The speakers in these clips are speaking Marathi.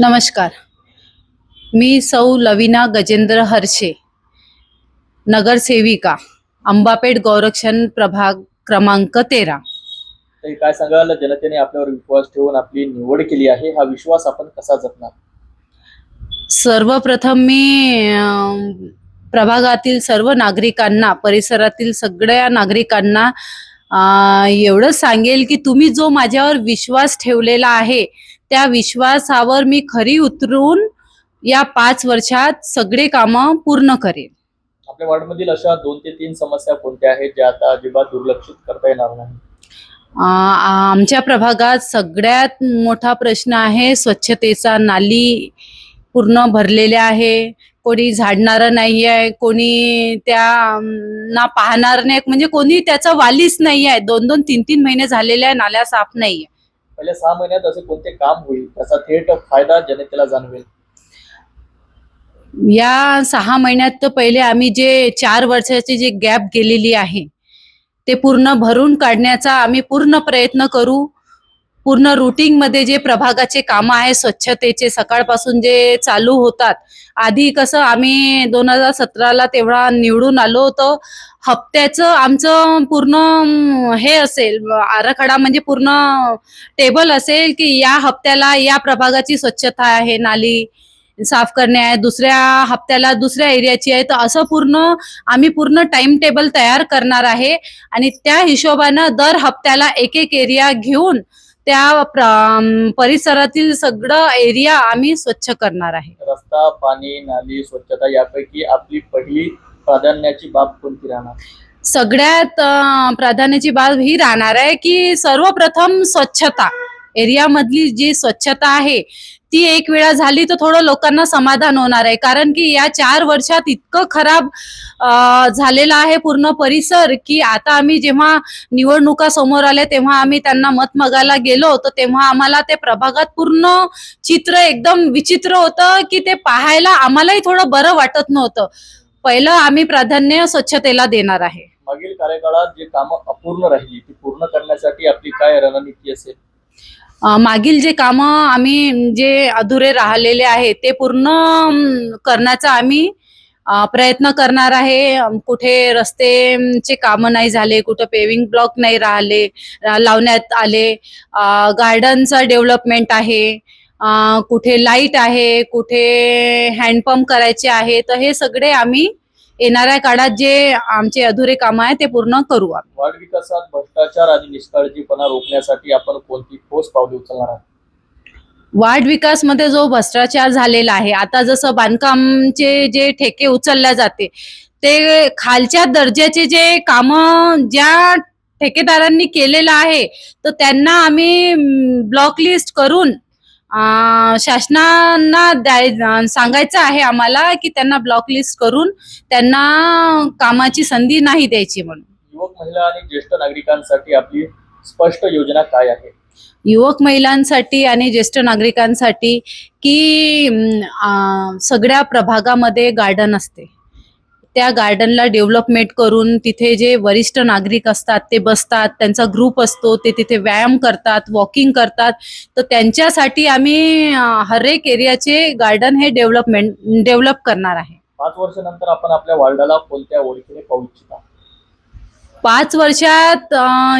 नमस्कार. मी सौ लविना गजेंद्र हर्षे नगरसेविका अंबापेठ गौरक्षण प्रभाग क्रमांक तेरा. तरी काय सांगाल जनतेने आपल्यावर विश्वास ठेवून आपली निवड केली आहे. हा विश्वास आपण कसा जपणार? सर्वप्रथम मी अं, प्रभागातील सर्व नागरिकांना परिसरातील सगळ्या नागरिकांना अं, एवढंच सांगेल की तुम्ही जो माझ्यावर विश्वास ठेवलेला आहे त्या विश्वासावर मी खरी उतरून या पाच वर्षात सगळे कामं पूर्ण करेन. आपल्या वॉर्डमधील अशा दोन ते तीन समस्या कोणत्या आहेत ज्या आता अजिबात दुर्लक्षित करता येणार नाही? आमच्या प्रभागात सगळ्यात मोठा प्रश्न आहे स्वच्छतेचा. नाली पूर्ण भरलेल्या आहे. कोणी झाडणारं नाही आहे कोणी त्या ना पाहणार नाही म्हणजे कोणी त्याचा वालीच नाही आहे दोन दोन तीन तीन महिने झालेल्या आहे नाल्या साफ नाही आहे पहिल्या सहा महिन्यात असे कोणते काम होईल? त्याचा थेट फायदा जनतेला जाणवेल. या सहा महिन्यात तर पहिले आम्ही जे चार वर्षाची जी गॅप गेलेली आहे ते पूर्ण भरून काढण्याचा आम्ही पूर्ण प्रयत्न करू. पूर्ण रुटीनमध्ये जे प्रभागाचे कामं आहे स्वच्छतेचे सकाळपासून जे चालू होतात आधी कसं आम्ही दोन हजार सतराला तेवढा निवडून आलो होतो. हप्त्याचं आमचं पूर्ण हे असेल आराखडा म्हणजे पूर्ण टेबल असेल की या हप्त्याला या प्रभागाची स्वच्छता आहे नाली साफ करणे आहे दुसऱ्या हप्त्याला दुसऱ्या एरियाची आहे. तर असं पूर्ण आम्ही पूर्ण टाइम टेबल तयार करणार आहे. आणि त्या हिशोबानं दर हप्त्याला एक एक एरिया घेऊन त्या परिसरातील सगळं एरिया आम्ही स्वच्छ करणार आहे. रस्ता पाणी नाली स्वच्छता यापैकी आपली पहिली प्राधान्याची बाब कोणती राहणार? सगळ्यात प्राधान्याची बाब ही राहणार आहे की सर्वप्रथम स्वच्छता. एरियामधली जी स्वच्छता आहे ती एक वेळा झाली तर थोडं लोकांना समाधान होणार आहे. कारण की या चार वर्षात इतकं खराब झालेलं आहे पूर्ण परिसर की आता आम्ही जेव्हा निवडणुका समोर आल्या तेव्हा आम्ही त्यांना मत मागायला गेलो तर तेव्हा आम्हाला ते प्रभागात पूर्ण चित्र एकदम विचित्र होतं की ते पाहायला आम्हालाही थोडं बरं वाटत नव्हतं. पहिलं आम्ही प्राधान्य स्वच्छतेला देणार आहे. मागील कार्यकाळात जे कामं अपूर्ण राहिली ती पूर्ण करण्यासाठी आपली काय रणनीती असेल? मागील जे कामं आम्ही जे अधुरे राहिलेले आहे ते पूर्ण करण्याचा आम्ही प्रयत्न करणार आहे. कुठे रस्तेचे कामं नाही झाले कुठे पेविंग ब्लॉक नाही राहिले लावण्यात आले. गार्डनचं डेव्हलपमेंट आहे. कुठे लाइट आहे कुठे हँडपंप करायचे आहे. तर हे सगळे आम्ही येणाऱ्या काळात जे आमचे अधुरे कामं आहे ते पूर्ण करू आम्ही. वाढ विकासात भ्रष्टाचार आणि निष्काळजीपणा रोखण्यासाठी आपण कोणती ठोस पावले उचलणार आहात? वाढ विकासमध्ये जो भ्रष्टाचार झालेला आहे आता जसं बांधकामचे जे ठेके उचलल्या जाते ते खालच्या दर्जाचे जे काम ज्या ठेकेदारांनी केलेलं आहे तर त्यांना आम्ही ब्लॉक लिस्ट करून शासनांना द्याय सांगायचं आहे आम्हाला की त्यांना ब्लॉक लिस्ट करून त्यांना कामाची संधी नाही द्यायची म्हणून. युवक महिला आणि ज्येष्ठ नागरिकांसाठी आपली स्पष्ट योजना काय आहे? युवक महिलांसाठी आणि ज्येष्ठ नागरिकांसाठी की सगळ्या प्रभागामध्ये गार्डन असते. त्या गार्डनला डेव्हलपमेंट करून तिथे जे वरिष्ठ नागरिक असतात ते बसतात त्यांचा ग्रुप असतो ते तिथे व्यायाम करतात वॉकिंग करतात. तर त्यांच्यासाठी आम्ही हरेक एरियाचे गार्डन हे डेव्हलपमेंट डेव्हलप करणार आहे. पाच वर्षानंतर आपण आपल्या वार्डाला कोणत्या ओळखीने पाहू इच्छिता? पाच वर्षात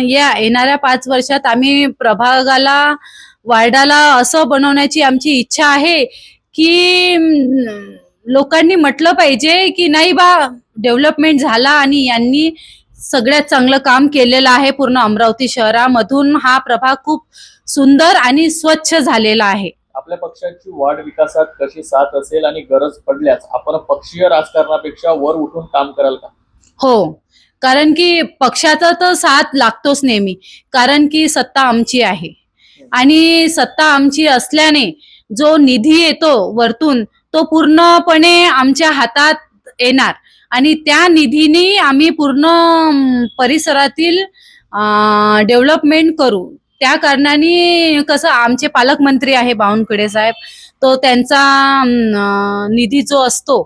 या येणाऱ्या पाच वर्षात आम्ही प्रभागाला वार्डाला असं बनवण्याची आमची इच्छा आहे की लोकांनी म्हटलं पाहिजे की नाही बा डेव्हलपमेंट झाला आणि यांनी सगळ्यात चांगलं काम केलेलं आहे पूर्ण अमरावती शहरामधून. हा प्रभाग खूप सुंदर आणि स्वच्छ झालेला आहे. आपल्या पक्षाची वाढ विकासात कशी साथ असेल आणि गरज पडल्यास आपण पक्षीय राजकारणापेक्षा वर उठून काम कराल का? हो कारण की पक्षाचा तर साथ लागतोच नेहमी कारण की सत्ता आमची आहे. आणि सत्ता आमची असल्याने जो निधी येतो वरतून तो पूर्णपणे आमच्या हातात येणार. आणि त्या निधीने आम्ही पूर्ण परिसरातील डेव्हलपमेंट करू. त्या कारणाने कसं आमचे पालकमंत्री आहे बावनकुळे साहेब तो त्यांचा निधी जो असतो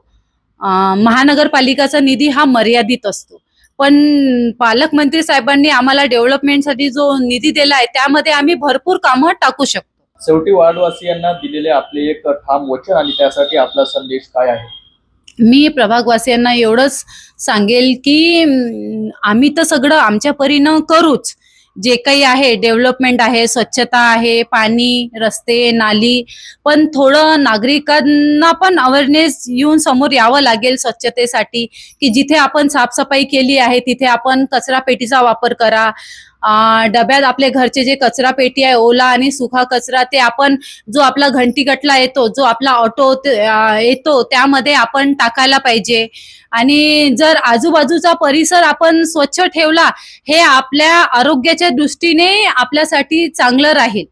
महानगरपालिकाचा निधी हा मर्यादित असतो. पण पालकमंत्री साहेबांनी आम्हाला डेव्हलपमेंटसाठी जो निधी दिला आहे त्यामध्ये आम्ही भरपूर कामं टाकू शकतो. शेवटी वार्डवासियांना दिलेले आपले एक ठाम वचन आणि त्यासाठी आपला संदेश काय आहे? मी प्रभागवासियांना एवढंच सांगेल की आम्ही तर सगळं आमच्या परीनं करूच. जे काही आहे डेव्हलपमेंट आहे स्वच्छता आहे पाणी रस्ते नाली पण थोडं नागरिकांना पण अवेअरनेस येऊन समोर यावं लागेल स्वच्छतेसाठी की जिथे आपण साफसफाई केली आहे तिथे आपण कचरा पेटीचा वापर करा. डब्यात आपले घरचे जे कचरा पेटी आहे ओला आणि सुखा कचरा ते आपण जो आपला घंटी गटला येतो जो आपला ऑटो येतो त्यामध्ये आपण टाकायला पाहिजे. आणि जर आजूबाजूचा परिसर आपण स्वच्छ ठेवला हे आपल्या आरोग्याच्या दृष्टीने आपल्यासाठी चांगलं राहील.